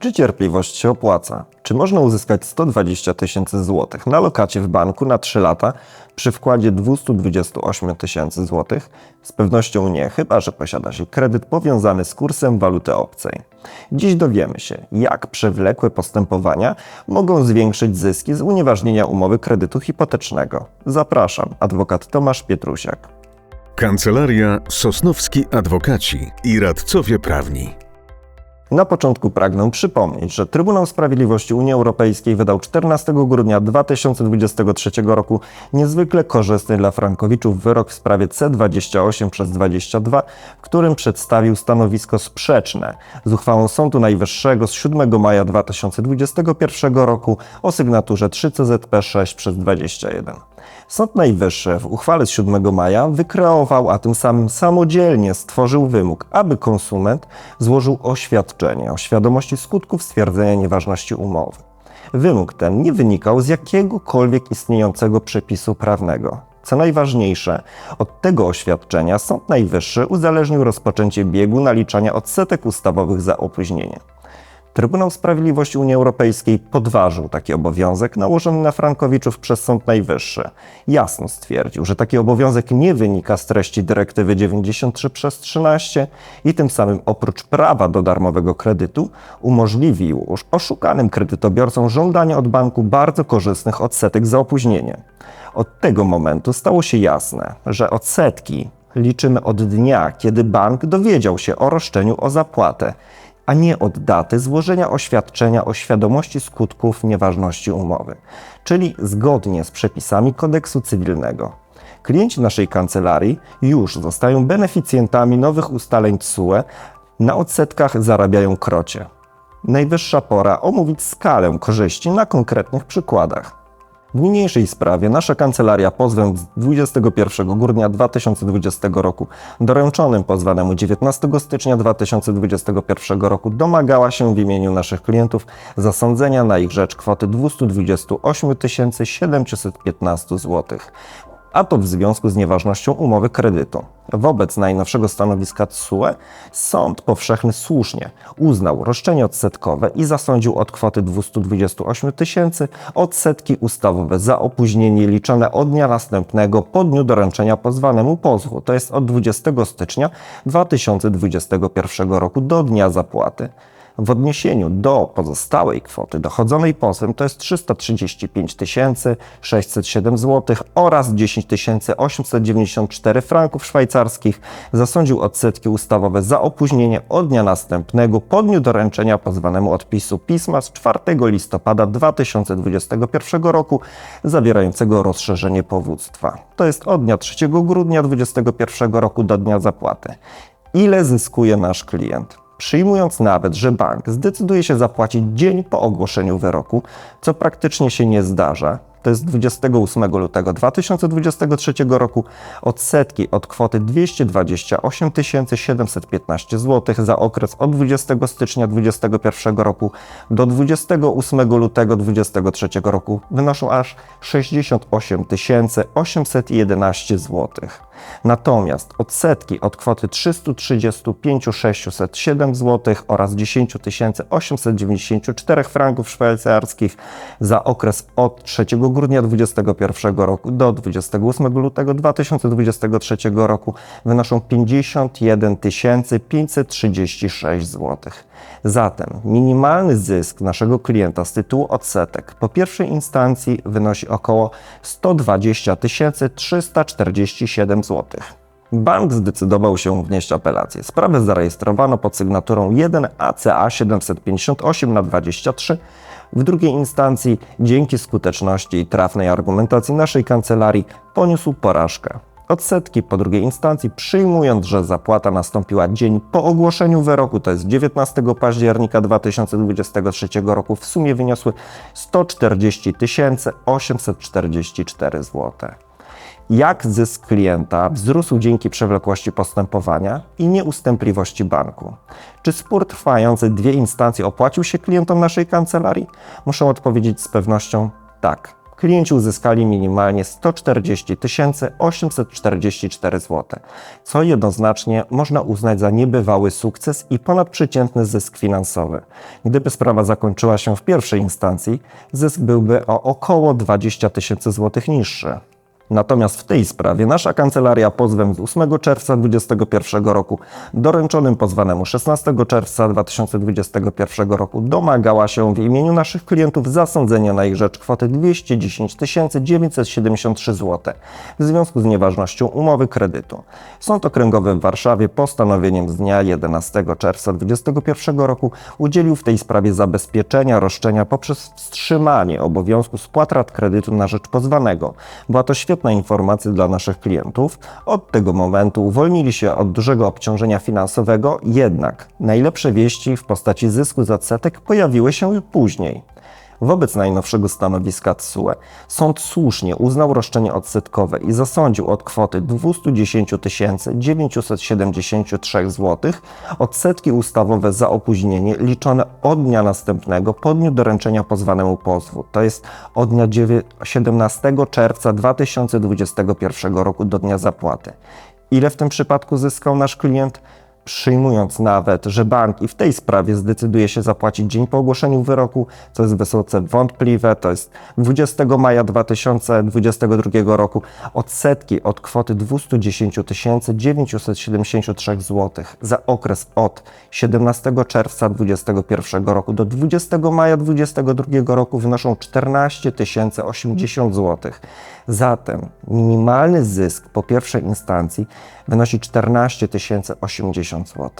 Czy cierpliwość się opłaca? Czy można uzyskać 120 tysięcy złotych na lokacie w banku na 3 lata przy wkładzie 228 tysięcy złotych? Z pewnością nie, chyba że posiada się kredyt powiązany z kursem waluty obcej. Dziś dowiemy się, jak przewlekłe postępowania mogą zwiększyć zyski z unieważnienia umowy kredytu hipotecznego. Zapraszam, adwokat Tomasz Pietrusiak. Kancelaria Sosnowski Adwokaci i Radcowie Prawni. Na początku pragnę przypomnieć, że Trybunał Sprawiedliwości Unii Europejskiej wydał 14 grudnia 2023 roku niezwykle korzystny dla frankowiczów wyrok w sprawie C28 przez 22, w którym przedstawił stanowisko sprzeczne z uchwałą Sądu Najwyższego z 7 maja 2021 roku o sygnaturze 3CZP 6 przez 21. Sąd Najwyższy w uchwale z 7 maja wykreował, a tym samym samodzielnie stworzył wymóg, aby konsument złożył oświadczenie o świadomości skutków stwierdzenia nieważności umowy. Wymóg ten nie wynikał z jakiegokolwiek istniejącego przepisu prawnego. Co najważniejsze, od tego oświadczenia Sąd Najwyższy uzależnił rozpoczęcie biegu naliczania odsetek ustawowych za opóźnienie. Trybunał Sprawiedliwości Unii Europejskiej podważył taki obowiązek nałożony na Frankowiczów przez Sąd Najwyższy. Jasno stwierdził, że taki obowiązek nie wynika z treści dyrektywy 93 przez 13 i tym samym oprócz prawa do darmowego kredytu umożliwił już oszukanym kredytobiorcom żądanie od banku bardzo korzystnych odsetek za opóźnienie. Od tego momentu stało się jasne, że odsetki liczymy od dnia, kiedy bank dowiedział się o roszczeniu o zapłatę a nie od daty złożenia oświadczenia o świadomości skutków nieważności umowy, czyli zgodnie z przepisami kodeksu cywilnego. Klienci naszej kancelarii już zostają beneficjentami nowych ustaleń TSUE, na odsetkach zarabiają krocie. Najwyższa pora omówić skalę korzyści na konkretnych przykładach. W niniejszej sprawie nasza kancelaria pozwem z 21 grudnia 2020 roku. Doręczonym pozwanemu 19 stycznia 2021 roku domagała się w imieniu naszych klientów zasądzenia na ich rzecz kwoty 228 715 zł a to w związku z nieważnością umowy kredytu. Wobec najnowszego stanowiska TSUE Sąd Powszechny słusznie uznał roszczenie odsetkowe i zasądził od kwoty 228 tysięcy odsetki ustawowe za opóźnienie liczone od dnia następnego po dniu doręczenia pozwanemu pozwu, to jest od 20 stycznia 2021 roku do dnia zapłaty w odniesieniu do pozostałej kwoty dochodzonej pozwem to jest 335 607 zł oraz 10 894 franków szwajcarskich zasądził odsetki ustawowe za opóźnienie od dnia następnego po dniu doręczenia pozwanemu odpisu pisma z 4 listopada 2021 roku zawierającego rozszerzenie powództwa. To jest od dnia 3 grudnia 2021 roku do dnia zapłaty. Ile zyskuje nasz klient? Przyjmując nawet, że bank zdecyduje się zapłacić dzień po ogłoszeniu wyroku, co praktycznie się nie zdarza, to jest 28 lutego 2023 roku, odsetki od kwoty 228 715 zł za okres od 20 stycznia 2021 roku do 28 lutego 2023 roku wynoszą aż 68 811 zł. Natomiast odsetki od kwoty 335 607 zł oraz 10 894 franków szwajcarskich za okres od 3 grudnia 2021 roku do 28 lutego 2023 roku wynoszą 51 536 zł. Zatem minimalny zysk naszego klienta z tytułu odsetek po pierwszej instancji wynosi około 120 347 zł. Bank zdecydował się wnieść apelację. Sprawę zarejestrowano pod sygnaturą 1 ACA 758 na 23 w drugiej instancji, dzięki skuteczności i trafnej argumentacji naszej kancelarii, poniósł porażkę. Odsetki po drugiej instancji, przyjmując, że zapłata nastąpiła dzień po ogłoszeniu wyroku, to jest 19 października 2023 roku, w sumie wyniosły 140 844 zł jak zysk klienta wzrósł dzięki przewlekłości postępowania i nieustępliwości banku. Czy spór trwający dwie instancje opłacił się klientom naszej kancelarii? Muszę odpowiedzieć z pewnością tak. klienci uzyskali minimalnie 140 844 zł, co jednoznacznie można uznać za niebywały sukces i ponadprzeciętny zysk finansowy. Gdyby sprawa zakończyła się w pierwszej instancji, zysk byłby o około 20 tysięcy złotych niższy. Natomiast w tej sprawie nasza kancelaria pozwem z 8 czerwca 2021 roku, doręczonym pozwanemu 16 czerwca 2021 roku, domagała się w imieniu naszych klientów zasądzenia na ich rzecz kwoty 210 973 zł w związku z nieważnością umowy kredytu. Sąd Okręgowy w Warszawie postanowieniem z dnia 11 czerwca 2021 roku udzielił w tej sprawie zabezpieczenia roszczenia poprzez wstrzymanie obowiązku spłat rat kredytu na rzecz pozwanego. Była to świetna informacja dla naszych klientów. Od tego momentu uwolnili się od dużego obciążenia finansowego, jednak najlepsze wieści w postaci zysku z odsetek pojawiły się później. Wobec najnowszego stanowiska TSUE sąd słusznie uznał roszczenie odsetkowe i zasądził od kwoty 210 973 zł odsetki ustawowe za opóźnienie liczone od dnia następnego po dniu doręczenia pozwanemu pozwu, to jest od dnia dziewię- 17 czerwca 2021 roku do dnia zapłaty. Ile w tym przypadku zyskał nasz klient? Przyjmując nawet, że bank i w tej sprawie zdecyduje się zapłacić dzień po ogłoszeniu wyroku, co jest wysoce wątpliwe, to jest 20 maja 2022 roku, odsetki od kwoty 210 973 zł za okres od 17 czerwca 2021 roku do 20 maja 2022 roku wynoszą 14 080 zł. Zatem minimalny zysk po pierwszej instancji wynosi 14 080 zł.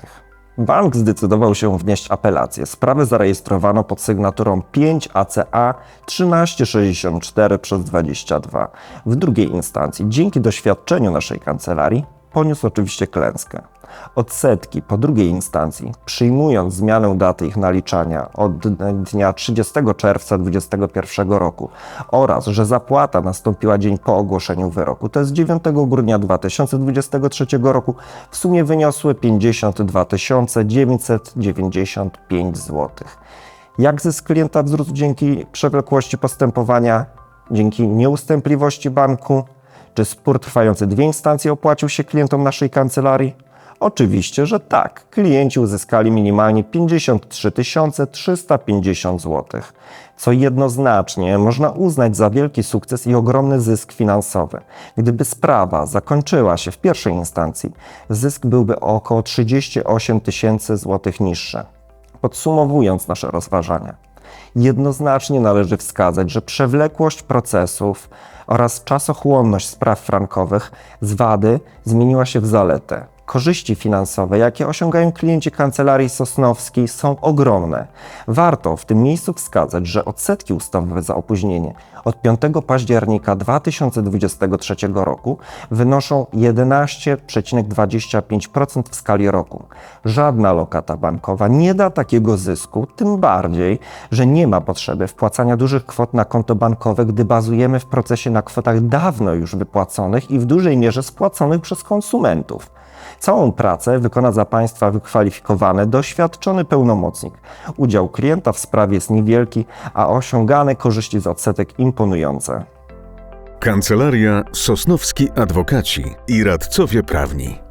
Bank zdecydował się wnieść apelację. Sprawę zarejestrowano pod sygnaturą 5 ACA 1364 przez 22. W drugiej instancji, dzięki doświadczeniu naszej kancelarii, poniósł oczywiście klęskę. Odsetki po drugiej instancji, przyjmując zmianę daty ich naliczania od dnia 30 czerwca 2021 roku oraz, że zapłata nastąpiła dzień po ogłoszeniu wyroku, to jest 9 grudnia 2023 roku, w sumie wyniosły 52 995 zł. Jak zysk klienta wzrósł dzięki przewlekłości postępowania, dzięki nieustępliwości banku? Czy spór trwający dwie instancje opłacił się klientom naszej kancelarii? Oczywiście, że tak. Klienci uzyskali minimalnie 53 350 zł, co jednoznacznie można uznać za wielki sukces i ogromny zysk finansowy. Gdyby sprawa zakończyła się w pierwszej instancji, zysk byłby o około 38 tysięcy złotych niższy. Podsumowując nasze rozważania, jednoznacznie należy wskazać, że przewlekłość procesów oraz czasochłonność spraw frankowych z wady zmieniła się w zaletę. Korzyści finansowe, jakie osiągają klienci kancelarii Sosnowskiej, są ogromne. Warto w tym miejscu wskazać, że odsetki ustawowe za opóźnienie od 5 października 2023 roku wynoszą 11,25% w skali roku. Żadna lokata bankowa nie da takiego zysku, tym bardziej, że nie ma potrzeby wpłacania dużych kwot na konto bankowe, gdy bazujemy w procesie na kwotach dawno już wypłaconych i w dużej mierze spłaconych przez konsumentów. Całą pracę wykona za Państwa wykwalifikowany, doświadczony pełnomocnik. Udział klienta w sprawie jest niewielki, a osiągane korzyści z odsetek imponujące. Kancelaria Sosnowski Adwokaci i Radcowie Prawni.